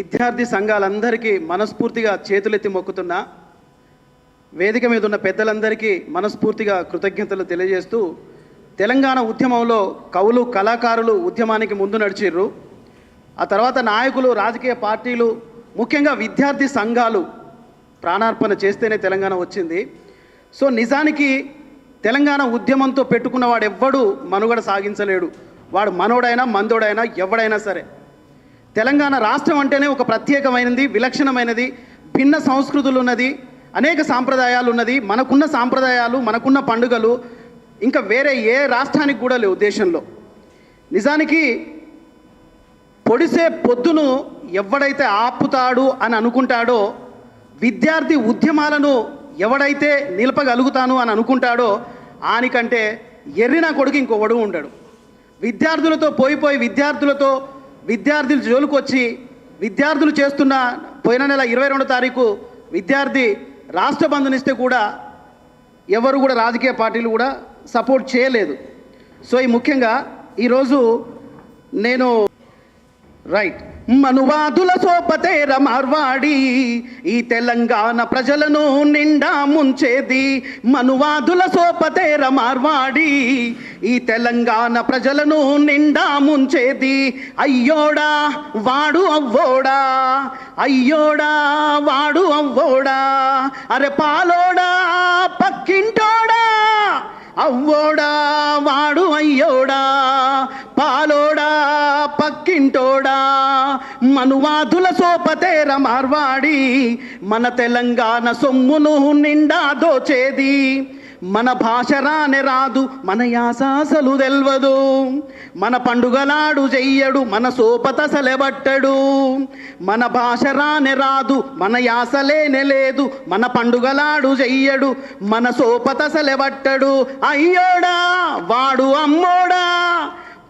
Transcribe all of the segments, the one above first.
విద్యార్థి సంఘాలందరికీ మనస్ఫూర్తిగా చేతులెత్తి మొక్కుతున్నా వేదిక మీద ఉన్న పెద్దలందరికీ మనస్ఫూర్తిగా కృతజ్ఞతలు తెలియజేస్తూ తెలంగాణ ఉద్యమంలో కవులు కళాకారులు ఉద్యమానికి ముందు నడిచిర్రు. ఆ తర్వాత నాయకులు రాజకీయ పార్టీలు ముఖ్యంగా విద్యార్థి సంఘాలు ప్రాణార్పణ చేస్తేనే తెలంగాణ వచ్చింది. సో నిజానికి తెలంగాణ ఉద్యమంతో పెట్టుకున్నవాడు ఎవ్వడు మనుగడ సాగించలేడు. వాడు మనోడైనా మందోడైనా ఎవడైనా సరే. తెలంగాణ రాష్ట్రం అంటేనే ఒక ప్రత్యేకమైనది విలక్షణమైనది భిన్న సంస్కృతులు ఉన్నది అనేక సాంప్రదాయాలు ఉన్నది మనకున్న సాంప్రదాయాలు మనకున్న పండుగలు ఇంకా వేరే ఏ రాష్ట్రానికి కూడా లేవు దేశంలో. నిజానికి పొడిసే పొద్దును ఎవడైతే ఆపుతాడు అని అనుకుంటాడో విద్యార్థి ఉద్యమాలను ఎవడైతే నిలపగలుగుతాను అని అనుకుంటాడో ఆనికంటే ఎర్రిన కొడుకు ఇంకొకడు ఉండడు. విద్యార్థులతో పోయి పోయి విద్యార్థులతో విద్యార్థులు జోలుకొచ్చి విద్యార్థులు చేస్తున్న పోయిన నెల ఇరవై రెండో తారీఖు విద్యార్థి రాష్ట్ర బంధునిస్తే కూడా ఎవరు కూడా రాజకీయ పార్టీలు కూడా సపోర్ట్ చేయలేదు. సో ఈ ముఖ్యంగా ఈరోజు నేను రైట్ మనువాదుల సోపతేర మార్వాడి. ఈ తెలంగాణ ప్రజలను నిండా ముంచేది మనువాదుల సోపతేర మార్వాడి. ఈ తెలంగాణ ప్రజలను నిండా ముంచేది అయ్యోడా వాడు అవ్వోడా. అయ్యోడా వాడు అవ్వోడా. అరే పాలోడా పక్కింటోడా. అవ్వోడా వాడు అయ్యోడా. పాలోడా పక్కింటోడా. మనువాదుల సోపతేర మార్వాడి మన తెలంగాణ సొమ్మును నిండా దోచేది. మన భాష రానే రాదు మన యాసాసలు తెల్వదు. మన పండుగలాడు చెయ్యడు మన సోపత సెలబట్టడు. మన భాష రానే రాదు మన యాసలేనే లేదు మన పండుగలాడు చెయ్యడు మన సోపత సెలబట్టడు. అయ్యోడా వాడు అమ్మోడా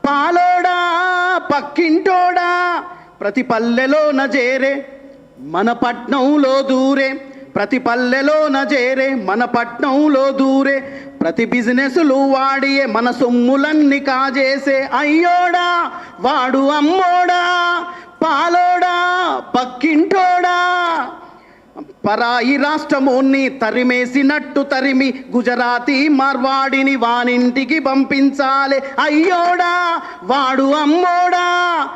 పాలోడా పక్కింటోడా ప్రతి పల్లెలో నజేరే మన పట్నంలో దూరే. ప్రతి పల్లెలో నజేరే మన పట్నంలో దూరే. ప్రతి బిజినెస్లు వాడియే మన సొమ్ములన్నీ కాజేసే. అయ్యోడా వాడు అమ్మోడా పాలోడా పక్కింటోడా. పరాయి రాష్ట్రమోన్ని తరిమేసినట్టు తరిమి గుజరాతీ మార్వాడిని వానింటికి పంపించాలి. అయ్యోడా వాడు అమ్మోడా.